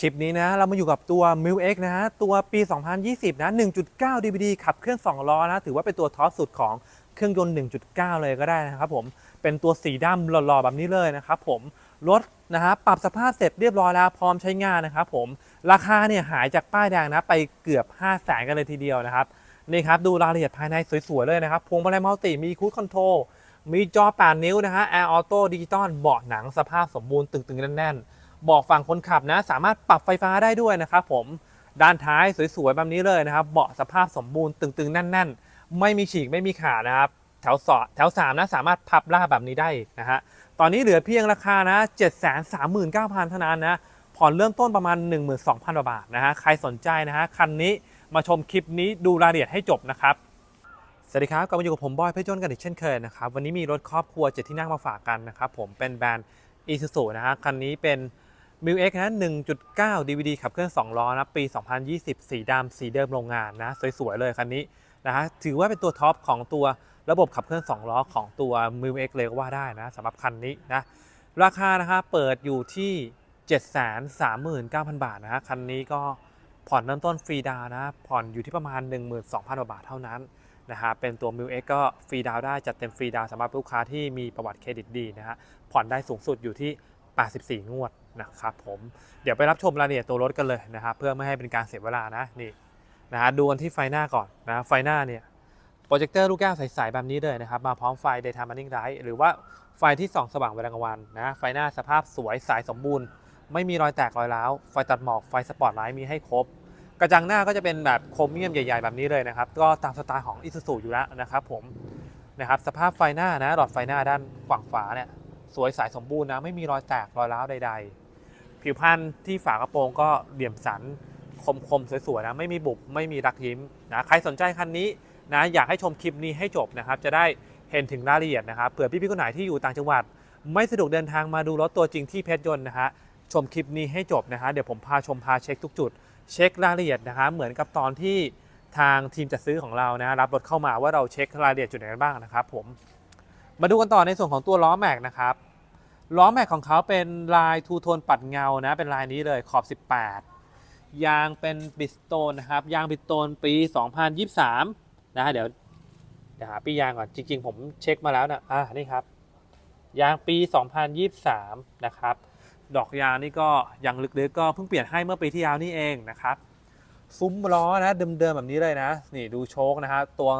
คลิปนี้นะเรามาอยู่กับตัว m i l X นะฮะตัวปี 2020 นะ 1.9 DVD ขับเคลื่อน 2 ล้อนะ ถือว่าเป็นตัวท็อปสุดของเครื่องยนต์ 1.9 เลยก็ได้นะครับผม เป็นตัวสีดำหล่อๆ แบบนี้เลยนะครับผม รถนะฮะปรับสภาพเสร็จเรียบร้อยแล้วพร้อมใช้งานนะครับผม ราคาเนี่ยหายจากป้ายแดงนะ ไปเกือบ 5 0 0แสนกันเลยทีเดียวนะครับ นี่ครับ ดูรายละเอียดภายในสวยๆ เลยนะครับ พวงมาลัยมัลติมีคูดคอนโทรลมีจอ8นิ้วนะฮะ Air Auto Digital เบาะหนังสภาพสมบูรณ์ตึงๆแน่นๆ บอกฝั่งคนขับนะ สามารถปรับไฟฟ้าได้ด้วยนะครับผมด้านท้ายสวยๆแบบนี้เลยนะครับเบาะสภาพสมบูรณ์ตึงๆแน่น ๆ ไม่มีฉีกไม่มีขาดนะครับแถวสอแถว3นะสามารถพับล่าแบบนี้ได้นะฮะตอนนี้เหลือเพียงราคานะ 739,000เท่านั้นนะผ่อนเริ่มต้นประมาณ 12,000กว่าบาทนะฮะใครสนใจนะฮะคันนี้มาชมคลิปนี้ดูรายละเอียดให้จบนะครับสวัสดีครับกลับมาอยู่กับผมบอยเพื่อจนกันอีกเช่นเคยนะครับวันนี้มีรถครอบครัวเจ็ดที่นั่งมาฝากกันนะครับผมเป็นแบรนด์ Isuzu นะฮะคันนี้เป็น m i l X นะ1.9 DVD ขับเคลื่อน2ล้อนะปี 2020 สีดำสีเดิมโรงงานนะสวยๆเลยคันนี้นะฮะถือว่าเป็นตัวท็อปของตัวระบบขับเคลื่อน2ล้อของตัว m i l X เลยก็ว่าได้นะสำหรับคันนี้นะราคานะครับเปิดอยู่ที่ 739,000 บาทนะฮะคันนี้ก็ผ่อนเริ่มต้นฟรีดาวนะผ่อนอยู่ที่ประมาณ 12,000กว่าบาทเท่านั้นนะฮะเป็นตัว m i l X ก็ฟรีดาวได้จัดเต็มฟรีดาวสำหรับลูกค้าที่มีประวัติเครดิตดีนะฮะผ่อนได้สูงสุดอยู่ที่ 84 งวด นะครับผมเดี๋ยวไปรับชมรายละเอียดตัวรถกันเลยนะครับ เพื่อไม่ให้เป็นการเสียเวลานะนี่นะฮะดูกันที่ไฟหน้าก่อนนะไฟหน้าเนี่ยโปรเจคเตอร์ลูกแก้วใสๆแบบนี้เลยนะครับ มาพร้อมไฟ daytime running light หรือว่าไฟที่ส่องสว่างเวลากลางวันนะไฟหน้าสภาพสวยสายสมบูรณ์ ไม่มีรอยแตกรอยร้าวไฟตัดหมอกไฟสปอตไลท์มีให้ครบ กระจังหน้าก็จะเป็นแบบโครเมียมใหญ่ ๆ แบบนี้เลยนะครับ ก็ตามสไตล์ของ i s u z u อยู่แล้วนะครับผมนะครับสภาพไฟหน้านะหลอดไฟหน้าด้านฝั่งฝาเนี่ยสวยสายสมบูรณ์นะไม่มีรอยแตกรอยร้าวใด ๆ ผิวพรรณที่ฝากระโปรงก็เหลี่ยมสันคมๆสวยๆนะไม่มีบุบไม่มีรักยิ้มนะใครสนใจคันนี้นะอยากให้ชมคลิปนี้ให้จบนะครับจะได้เห็นถึงรายละเอียดนะครับเผื่อพี่ๆคนไหนที่อยู่ต่างจังหวัด ไม่สะดวกเดินทางมาดูรถตัวจริงที่เพชรยนต์นะฮะชมคลิปนี้ให้จบนะฮะเดี๋ยวผมพาชมพาเช็คทุกจุด เช็ครายละเอียดนะครับเหมือนกับตอนที่ทางทีมจัดซื้อของเรานะรับรถเข้ามาว่าเราเช็ครายละเอียดจุดไหนกันบ้างนะครับผมมาดูกันต่อในส่วนของตัวล้อแม็กนะครับ ล้อแม็กของเขาเป็นลายทูโทนปัดเงานะ เป็นลายนี้เลยขอบ 18 ยางเป็นบิสโตนนะครับ ยางบิสโตนปี 2023 นะฮะเดี๋ยวเดี๋ยวหาปียางก่อน จริง ๆ ผมเช็คมาแล้วนะอ่านี่ครับ ยางปี 2023 นะครับ ดอกยางนี่ก็ยังลึกๆก็เพิ่งเปลี่ยนให้เมื่อปีที่แล้วนี่เองนะครับ ซุ้มล้อนะเดิมๆแบบนี้เลยนะ นี่ดูโชคนะฮะตัว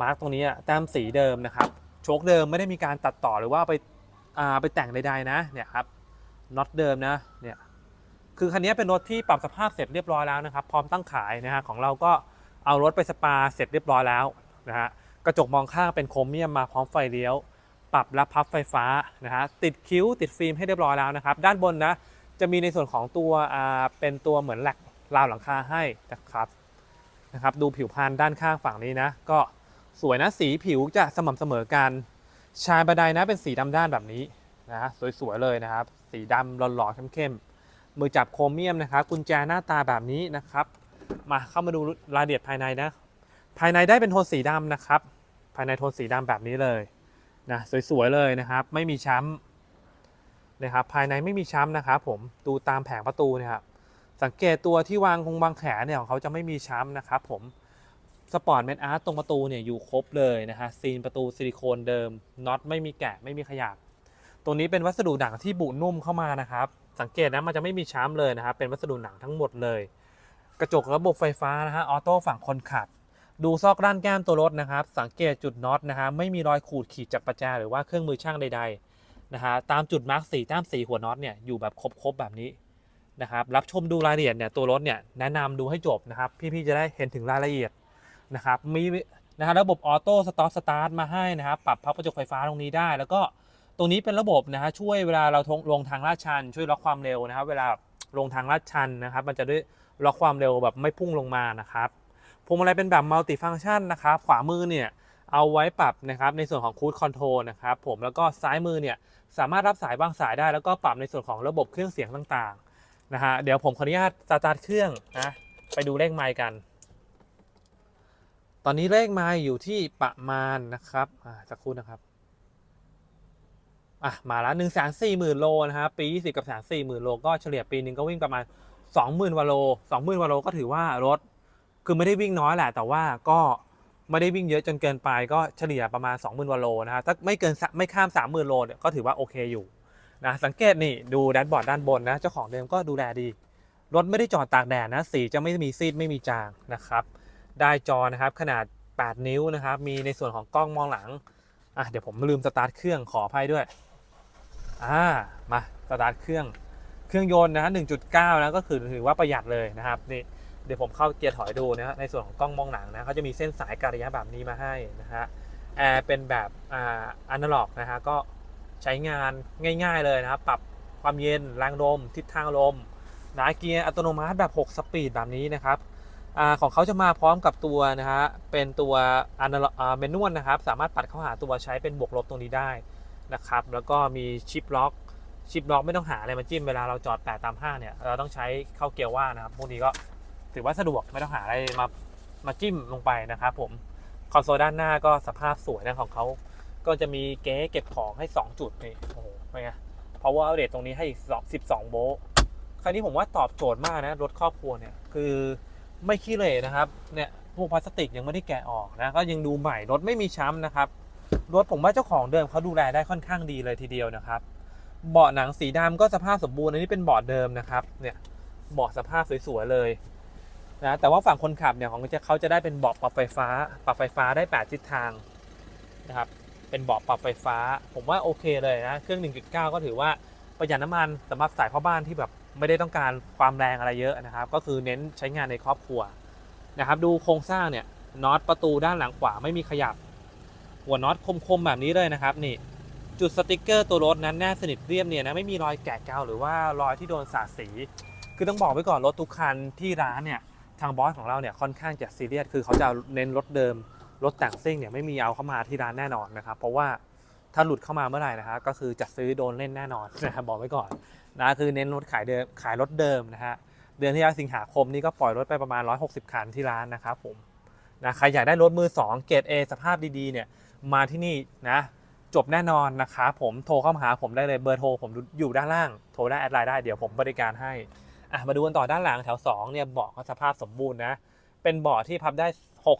มาร์กตรงนี้อะแต้มสีเดิมนะครับ โชคเดิมไม่ได้มีการตัดต่อหรือว่าไป อ่าไปแต่งใดๆนะเนี่ยครับน็อตเดิมนะเนี่ยคือคันนี้เป็นรถที่ปรับสภาพเสร็จเรียบร้อยแล้วนะครับ พร้อมตั้งขายนะฮะของเราก็เอารถไปสปาเสร็จเรียบร้อยแล้วนะฮะกระจกมองข้างเป็นโครเมียมมาพร้อมไฟเลี้ยว ปรับและพับไฟฟ้านะฮะติดคิ้วติดฟิล์มให้เรียบร้อยแล้วนะครับ ด้านบนนะจะมีในส่วนของตัวอ่าเป็นตัวเหมือนแหลกราวหลังคาให้นะครับนะครับ ดูผิวพรรณด้านข้างฝั่งนี้นะ ก็สวยนะสีผิวจะสม่ำเสมอกัน ชายบันไดนะเป็นสีดำด้านแบบนี้นะสวยๆเลยนะครับ สีดำหล่อๆเข้มๆมือจับโครเมียมนะครับกุญแจหน้าตาแบบนี้นะครับ มาเข้ามาดูรายละเอียดภายในนะ ภายในได้เป็นโทนสีดำนะครับ ภายในโทนสีดำแบบนี้เลยนะสวยๆเลยนะครับ ไม่มีช้ำนะครับ ภายในไม่มีช้ำนะครับผมดูตามแผงประตูเนะครับสังเกตตัวที่วางคงวางแขนเนี่ยของเขาจะไม่มีช้ำนะครับ ผม สปอร์ตเมทอาร์ตตรงประตูเนี่ยอยู่ครบเลยนะฮะซีนประตูซิลิโคนเดิมน็อตไม่มีแกะไม่มีขยับตรงนี้เป็นวัสดุหนังที่บุนุ่มเข้ามานะครับ สังเกตนะมันจะไม่มีช้ำเลยนะครับเป็นวัสดุหนังทั้งหมดเลย กระจกระบบไฟฟ้านะฮะออโต้ฝั่งคนขับ ดูซอกด้านแก้มตัวรถนะครับ สังเกตจุดน็อตนะฮะไม่มีรอยขูดขีดจากประแจหรือว่าเครื่องมือช่างใดๆนะฮะตามจุดมาร์กสีตามสีหัวน็อตเนี่ยอยู่แบบครบๆแบบนี้นะครับรับชมดูรายละเอียดเนี่ยตัวรถเนี่ยแนะนำดูให้จบนะครับพี่ๆจะได้เห็นถึงรายละเอียด นะครับมีนะฮะระบบออโต้สต็อร์สตาร์ทมาให้นะครับปรับพับกระจกไฟฟ้าตรงนี้ได้ แล้วก็ตรงนี้เป็นระบบนะฮะช่วยเวลาเราลงทางลาดชัน ช่วยล็อกความเร็วนะครับ เวลาลงทางลาดชันนะครับ มันจะด้ล็อกความเร็วแบบไม่พุ่งลงมานะครับพวงมาลัยเป็นแบบมัลติฟัง c t ชันนะครับ ขวามือเนี่ยเอาไว้ปรับนะครับในส่วนของคูดคอนโทรลนะครับผมแล้วก็ซ้ายมือเนี่ยสามารถรับสายวางสายได้ แล้วก็ปรับในส่วนของระบบเครื่องเสียงต่างๆนะฮะเดี๋ยวผมขออนุญาตสตาร์ทเครื่องนะไปดูเลขไมล์กัน ตอนนี้เลขมล์อยู่ที่ประมาณนะครับอ่าสักครู่นะครับอะมาแล้วหนึ่งแสนสี่หมื่นโลนะครับปียี่สิบกับแสนสี่หมื่นโลก็เฉลี่ยปีหนึ่งก็วิ่งประมาณสองหมื่นวาโลสองหมื่นวาโลก็ถือว่ารถคือไม่ได้วิ่งน้อยแหละ แต่ว่าก็ไม่ได้วิ่งเยอะจนเกินไปก็เฉลี่ยประมาณ 20,000วาโลนะฮะถ้าไม่เกินไม่ข้าม 30,000โลเนี่ยก็ถือว่าโอเคอยู่นะสังเกตนี่ดูแดชบอร์ดด้านบนนะเจ้าของเดิมก็ดูแลดี รถไม่ได้จอดตากแดดนะสีจะไม่มีซีดไม่มีจางนะครับ ได้จอนะครับขนาด 8 นิ้วนะครับ มีในส่วนของกล้องมองหลังอะเดี๋ยวผมลืมสตาร์ทเครื่องขออภัยด้วยอ่ามาสตาร์ทเครื่องเครื่องยนต์นะ1.9 นะก็คือถือว่าประหยัดเลยนะครับนี่เดี๋ยวผมเข้าเกียร์ถอยดูนะในส่วนของกล้องมองหลังนะเขาจะมีเส้นสายการะยะแบบนี้มาให้นะฮะแอร์เป็นแบบอ่าอนาล็อกนะฮะก็ใช้งานง่าย ๆเลยนะครับ ปรับความเย็นแรงลมทิศทางลมนะเกียร์อัตโนมัติแบบ 6 สปีดแบบนี้นะครับ ของเขาจะมาพร้อมกับตัวนะฮะเป็นตัวอันเมนวลนะครับ สามารถปัดเข้าหาตัวใช้เป็นบวกลบตรงนี้ได้นะครับ แล้วก็มีชิปล็อกชิปล็อกไม่ต้องหาอะไรมาจิ้มเวลาเราจอด8ตาม5เนี่ยเราต้องใช้เข้าเกียร์ว่านะครับพวกนี้ก็ถือว่าสะดวกไม่ต้องหาอะไรมามาจิ้มลงไปนะครับผมคอนโซลด้านหน้าก็สภาพสวยนะของเขาก็จะมีเก๊เก็บของให้ 2 จุดนี่โอ้โหเป็นไง power outlet ตรงนี้ให้อีก12โวลต์คราวนี้ผมว่าตอบโจทย์มากนะรถครอบครัวเนี่ยคือ ไม่ขี้เหร่นะครับเนี่ยพวกพลาสติกยังไม่ได้แกะออกนะก็ยังดูใหม่รถไม่มีช้ำนะครับรถผมว่าเจ้าของเดิมเขาดูแลได้ค่อนข้างดีเลยทีเดียวนะครับเบาะหนังสีดำก็สภาพสมบูรณ์อันนี้เป็นเบาะเดิมนะครับเนี่ยเบาะสภาพสวยๆเลยนะแต่ว่าฝั่งคนขับเนี่ยของเขาจะได้เป็นเบาะปรับไฟฟ้า ปรับไฟฟ้าได้ 8 ทิศทางนะครับเป็นเบาะปรับไฟฟ้า ผมว่าโอเคเลยนะเครื่อง 1.9 ก็ถือว่าประหยัดน้ำมันสำหรับสายพ่อบ้านที่แบบ ไม่ได้ต้องการความแรงอะไรเยอะนะครับ ก็คือเน้นใช้งานในครอบครัวนะครับ ดูโครงสร้างเนี่ยน็อตประตูด้านหลังขวาไม่มีขยับ หัวน็อตคมๆแบบนี้เลยนะครับนี่จุดสติกเกอร์ตัวรถนั้นแน่สนิทเรียบเนี่ยนะไม่มีรอยแกะกาวหรือว่ารอยที่โดนสาดสี คือต้องบอกไว้ก่อนรถทุกคันที่ร้านเนี่ยทางบอสของเราเนี่ยค่อนข้างจะซีเรียสคือเขาจะเน้นรถเดิมรถแต่งซิ่งเนี่ยไม่มีเอาเข้ามาที่ร้านแน่นอนนะครับ เพราะว่า ถ้าหลุดเข้ามาเมื่อไหร่นะครับก็คือจะซื้อโดนเล่นแน่นอนนะครับบอกไว้ก่อนนะคือเน้นรถขายเดิมขายรถเดิมนะฮะเดือนที่แล้วสิงหาคมนี่ก็ปล่อยรถไปประมาณ 160 คันที่ร้านนะครับผมนะใครอยากได้รถมือ 2 เกรด A สภาพดีๆเนี่ยมาที่นี่นะจบแน่นอนนะครับผมโทรเข้ามาหาผมได้เลยเบอร์โทรผมอยู่ด้านล่างโทรได้แอดไลน์ได้เดี๋ยวผมบริการให้อะมาดูกันต่อด้านหลังแถว2เนี่ยเบาะสภาพสมบูรณ์นะเป็นเบาะที่พับได้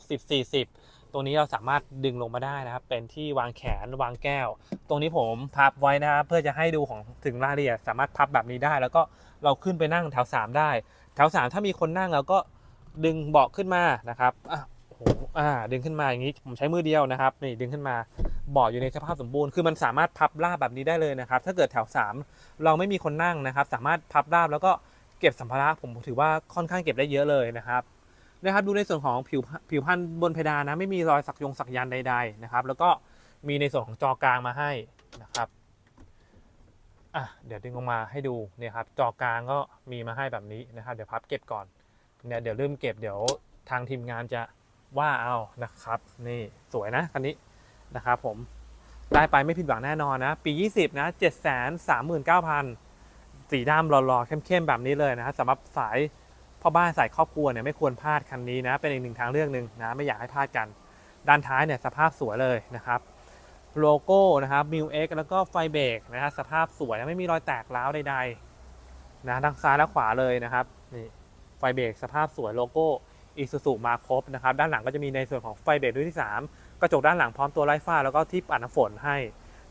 60-40 ตรงนี้เราสามารถดึงลงมาได้นะครับ เป็นที่วางแขนวางแก้ว ตรงนี้ผมพับไว้นะครับเพื่อจะให้ดูของถึงรายละเอียดสามารถพับแบบนี้ได้ แล้วก็เราขึ้นไปนั่งแถว 3 ได้ แถว 3 ถ้ามีคนนั่งเราก็ดึงเบาะขึ้นมานะครับอะโอ้โหอ่าดึงขึ้นมาอย่างนี้ผมใช้มือเดียวนะครับนี่ดึงขึ้นมาเบาะอยู่ในสภาพสมบูรณ์คือมันสามารถพับราบแบบนี้ได้เลยนะครับ ถ้าเกิดแถว 3 เราไม่มีคนนั่งนะครับ สามารถพับราบแล้วก็เก็บสัมภาระผมถือว่าค่อนข้างเก็บได้เยอะเลยนะครับ นะครับดูในส่วนของผิวผิวพันธุ์บนเพดานนะไม่มีรอยสักยงสักยันใดๆนะครับ แล้วก็มีในส่วนของจอกลางมาให้นะครับอะเดี๋ยวดึงออกมาให้ดูเนี่ยครับจอกลางก็มีมาให้แบบนี้นะครับ เดี๋ยวพับเก็บก่อนเนี่ยเดี๋ยวลืมเก็บเดี๋ยวทางทีมงานจะว่าเอานะครับ นี่สวยนะคันนี้นะครับผมได้ไปไม่ผิดหวังแน่นอนนะ ปี 20 นะ 7 3 9 0 0 0 สีดำหล่อๆเข้มๆ แบบนี้เลยนะสำหรับสาย พ่อบ้านใส่ครอบครัวเนี่ยไม่ควรพลาดคันนี้นะ เป็นอีกหนึ่งทางเลือกหนึ่งนะไม่อยากให้พลาดกัน ด้านท้ายเนี่ยสภาพสวยเลยนะครับโลโก้นะครับมิวเอ็กแล้วก็ไฟเบรกนะฮะสภาพสวยไม่มีรอยแตกร้าวใดๆนะทั้งซ้ายและขวาเลยนะครับนี่ไฟเบรกสภาพสวยโลโก้อีซูซูมาครบนะครับด้านหลังก็จะมีในส่วนของไฟเบรกรุ่นที่ 3 กระจกด้านหลังพร้อมตัวไร้ฝ้าแล้วก็ที่ปัดน้ำฝนให้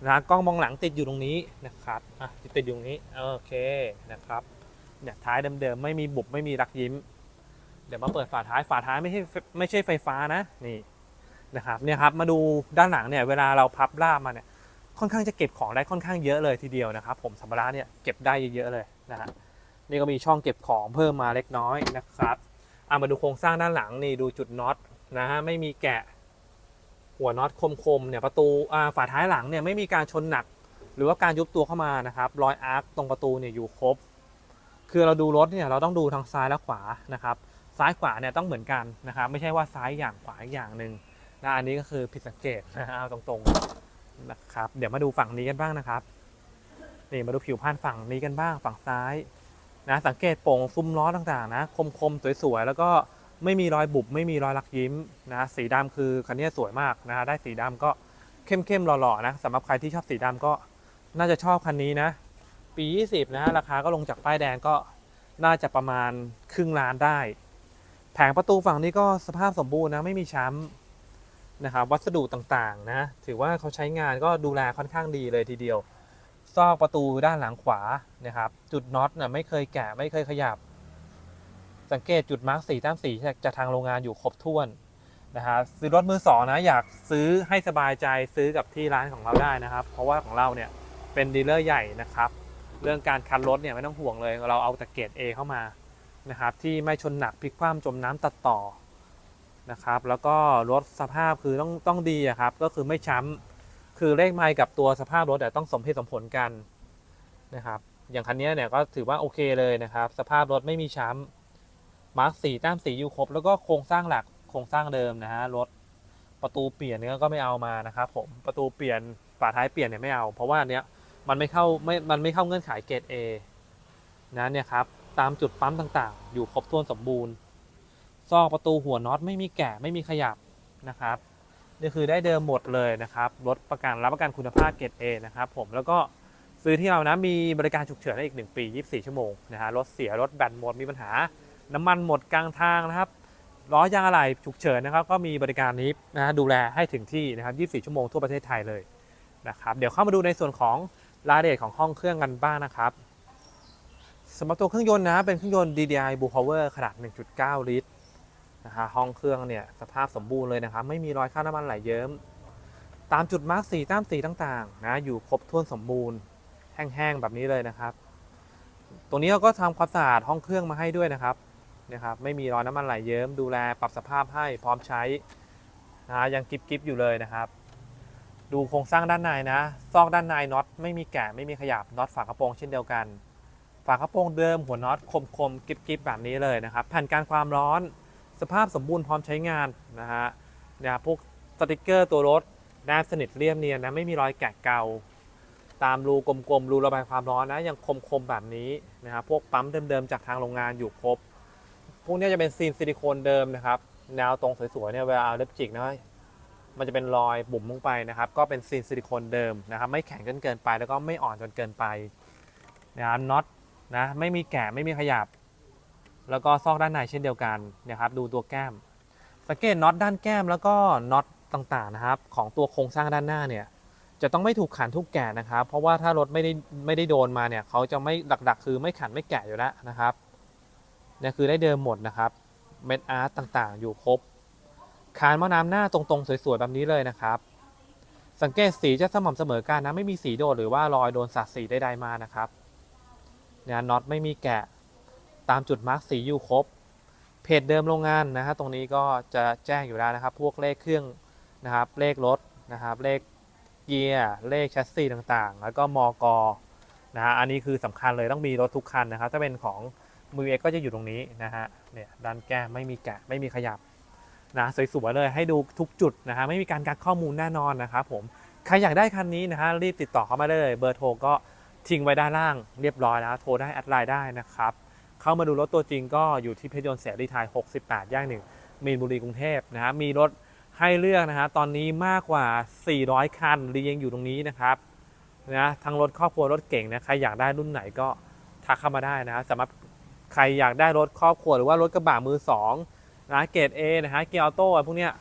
นะกล้องมองหลังติดอยู่ตรงนี้นะครับอะติดอยู่ตรงนี้โอเคนะครับ เนี่ยท้ายเดิมๆไม่มีบุบไม่มีรักยิ้ม เดี๋ยวมาเปิดฝาท้ายฝาท้ายไม่ใช่ไม่ใช่ไฟฟ้านะนี่นะครับเนี่ยครับมาดูด้านหลังเนี่ยเวลาเราพับล่ามมาเนี่ยค่อนข้างจะเก็บของได้ค่อนข้างเยอะเลยทีเดียวนะครับ ผมสัมภาระเนี่ยเก็บได้เยอะๆเลยนะฮะนี่ก็มีช่องเก็บของเพิ่มมาเล็กน้อยนะครับอะมาดูโครงสร้างด้านหลังนี่ดูจุดน็อตนะฮะไม่มีแกะหัวน็อตคมๆเนี่ยประตูอ่าฝาท้ายหลังเนี่ยไม่มีการชนหนัก หรือว่าการยุบตัวเข้ามานะครับรอยอาร์คตรงประตูเนี่ยอยู่ครบ คือเราดูรถเนี่ยเราต้องดูทางซ้ายและขวานะครับ ซ้ายขวาเนี่ยต้องเหมือนกันนะครับ ไม่ใช่ว่าซ้ายอย่างขวาอีกอย่างหนึ่งนะอันนี้ก็คือผิดสังเกตนะเอาตรงๆนะครับ เดี๋ยวมาดูฝั่งนี้กันบ้างนะครับนี่มาดูผิวพันฝั่งนี้กันบ้างฝั่งซ้ายนะสังเกตโป่งซุ้มล้อต่างๆ นะคมๆสวยๆแล้วก็ไม่มีรอยบุบไม่มีรอยลักยิ้มนะสีดำคือคันนี้สวยมากนะฮะได้สีดำก็เข้มๆหล่อๆนะสำหรับใครที่ชอบสีดำก็น่าจะชอบคันนี้นะ ปี 20นะราคาก็ลงจากป้ายแดงก็น่าจะประมาณครึ่งล้านได้ แผงประตูฝั่งนี้ก็สภาพสมบูรณ์นะไม่มีช้ำนะครับวัสดุต่างๆนะถือว่าเขาใช้งานก็ดูแลค่อนข้างดีเลยทีเดียว ซอกประตูด้านหลังขวานะครับจุดน็อตนะไม่เคยแกะไม่เคยขยับ สังเกตจุดมาร์กสีต้มสีจากทางโรงงานอยู่ครบถ้วนนะครับซื้อรถมือสองนะอยากซื้อให้สบายใจซื้อกับที่ร้านของเราได้นะครับ เพราะว่าของเราเนี่ยเป็นดีลเลอร์ใหญ่นะครับ เรื่องการคันรถเนี่ยไม่ต้องห่วงเลย เราเอาแต่เกรด A เข้ามานะครับที่ไม่ชนหนักพลิกคว่ำจมน้ำตัดต่อนะครับแล้วก็รถสภาพคือต้องต้องดีครับก็คือไม่ช้ำคือเลขไมล์กับตัวสภาพรถแต่ต้องสมเหตุสมผลกันนะครับอย่างคันนี้เนี่ยก็ถือว่าโอเคเลยนะครับ สภาพรถไม่มีช้ำมาร์กสีแต้มสีอยู่ครบ แล้วก็โครงสร้างหลักโครงสร้างเดิมนะฮะรถประตูเปลี่ยนเนี่ยก็ไม่เอามานะครับผมประตูเปลี่ยนฝาท้ายเปลี่ยนเนี่ยไม่เอา เพราะว่าเนี้ย มันไม่เข้าไม่มันไม่เข้าเงื่อนไขเกรด A นะเนี่ยครับตามจุดปั๊มต่างๆ อยู่ครบถ้วนสมบูรณ์ซอกประตูหัวน็อตไม่มีแกะไม่มีขยับนะครับนี่คือได้เดิมหมดเลยนะครับรถประกันรับประกันคุณภาพเกรด A นะครับผมแล้วก็ซื้อที่เรานะมีบริการฉุกเฉินได้อีก 1 ปี 24 ชั่วโมงนะฮะรถเสียรถแบตหมดมีปัญหา น้ำมันหมดกลางทางนะครับล้อยางอะไหล่ฉุกเฉินนะครับก็มีบริการนี้นะฮะดูแลให้ถึงที่นะครับ 24 ชั่วโมงทั่วประเทศไทยเลยนะครับเดี๋ยวเข้ามาดูในส่วนของ รายละเอียดของห้องเครื่องกันบ้างนะครับสำหรับตัวเครื่องยนต์นะเป็นเครื่องยนต์ DDI Blue Power ขนาด 1.9 ลิตรนะฮะห้องเครื่องเนี่ยสภาพสมบูรณ์เลยนะครับ ไม่มีรอยคราบน้ำมันไหลเยิ้ม ตามจุดมาร์กสีตามสีต่างๆนะอยู่ครบถ้วนสมบูรณ์ แห้งๆแบบนี้เลยนะครับ ตรงนี้เราก็ทำความสะอาดห้องเครื่องมาให้ด้วยนะครับนะครับ ไม่มีรอยน้ำมันไหลเยิ้มดูแลปรับสภาพให้พร้อมใช้นะยังกิบๆอยู่เลยนะครับ ดูโครงสร้างด้านในนะ ซอกด้านในน็อตไม่มีแกะไม่มีขยับน็อตฝากระโปรงเช่นเดียวกัน ฝากระโปรงเดิมหัวน็อตคมๆกริบๆแบบนี้เลยนะครับ แผ่นการความร้อน สภาพสมบูรณ์พร้อมใช้งานนะฮะเนี่ยพวกสติกเกอร์ตัวรถแนบสนิทเรียบเนียนนะไม่มีรอยแกะเกาตามรูกลมๆรูระบายความร้อนนะยังคมๆแบบนี้นะครับพวกปั๊มเดิมๆจากทางโรงงานอยู่ครบ พวกนี้จะเป็นซีนซิลิโคนเดิมนะครับแนวตรงสวยๆเนี่ยเวลาเอาเล็บจิกนะ มันจะเป็นรอยบุ๋มลงไปนะครับ ก็เป็นซีนซิลิโคนเดิมนะครับ ไม่แข็งจนเกินไป แล้วก็ไม่อ่อนจนเกินไปนะครับน็อตนะไม่มีแกะไม่มีขยับ แล้วก็ซอกด้านในเช่นเดียวกันนะครับ ดูตัวแก้ม สังเกตน็อตด้านแก้มแล้วก็น็อตต่างๆนะครับ ของตัวโครงสร้างด้านหน้าเนี่ยจะต้องไม่ถูกขันทุกแกะนะครับ เพราะว่าถ้ารถไม่ได้ไม่ได้โดนมาเนี่ยเขาจะไม่หลักๆ คือไม่ขันไม่แกะอยู่แล้วนะครับเนี่ยคือได้เดิมหมดนะครับเม็ดอาร์ตต่างๆ อยู่ครบ คานหม้อน้ำหน้าตรงๆ สวยๆ แบบนี้เลยนะครับ สังเกตสีจะสม่ำเสมอกันนะไม่มีสีโดดหรือว่ารอยโดนสัดสีใดๆมานะครับเนี่ยน็อตไม่มีแกะตามจุดมาร์กสีอยู่ครบเพจเดิมโรงงานนะฮะตรงนี้ก็จะแจ้งอยู่แล้วนะครับ พวกเลขเครื่องนะครับ เลขรถนะครับ เลขเกียร์เลขแชสซีต่างๆ แล้วก็มอกอนะฮะอันนี้คือสำคัญเลยต้องมีรถทุกคันนะครับ ถ้าเป็นของมือเอ็กก็จะอยู่ตรงนี้นะฮะเนี่ยด้านแก้ไม่มีแกะไม่มีขยับ นะสวยๆเลยให้ดูทุกจุดนะฮะไม่มีการกักข้อมูลแน่นอนนะครับผมใครอยากได้คันนี้นะฮะรีบติดต่อเข้ามาได้เลย เบอร์โทรก็ทิ้งไว้ด้านล่างเรียบร้อยแล้วโทรได้แอดไลน์ได้นะครับเข้ามาดูรถตัวจริงก็อยู่ที่เพชรยนต์เสรีไทย 68 ย่างหนึ่งมีนบุรีกรุงเทพนะฮะมีรถให้เลือกนะฮะตอนนี้มากกว่า 400 คันเรียงอยู่ตรงนี้นะครับนะทั้งรถครอบครัวรถเก่งนะใครอยากได้รุ่นไหนก็ทักเข้ามาได้นะฮะสำหรับใครอยากได้รถครอบครัวหรือว่ารถกระบะมือสอง นะเกรด A นะฮะเกียร์ออโต้พวกเนี้ย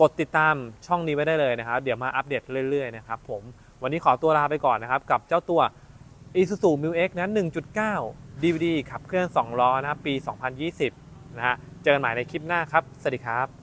กดติดตามช่องนี้ไว้ได้เลยนะครับ เดี๋ยวมาอัปเดตเรื่อยๆนะครับผมวันนี้ขอตัวลาไปก่อนนะครับ กับเจ้าตัว Isuzu m u X นะ1.9 DVD ขับเคลื่อน 2 ล้อนะครับปี 2020 นะฮะเจอกันใหม่ในคลิปหน้าครับ สวัสดีครับ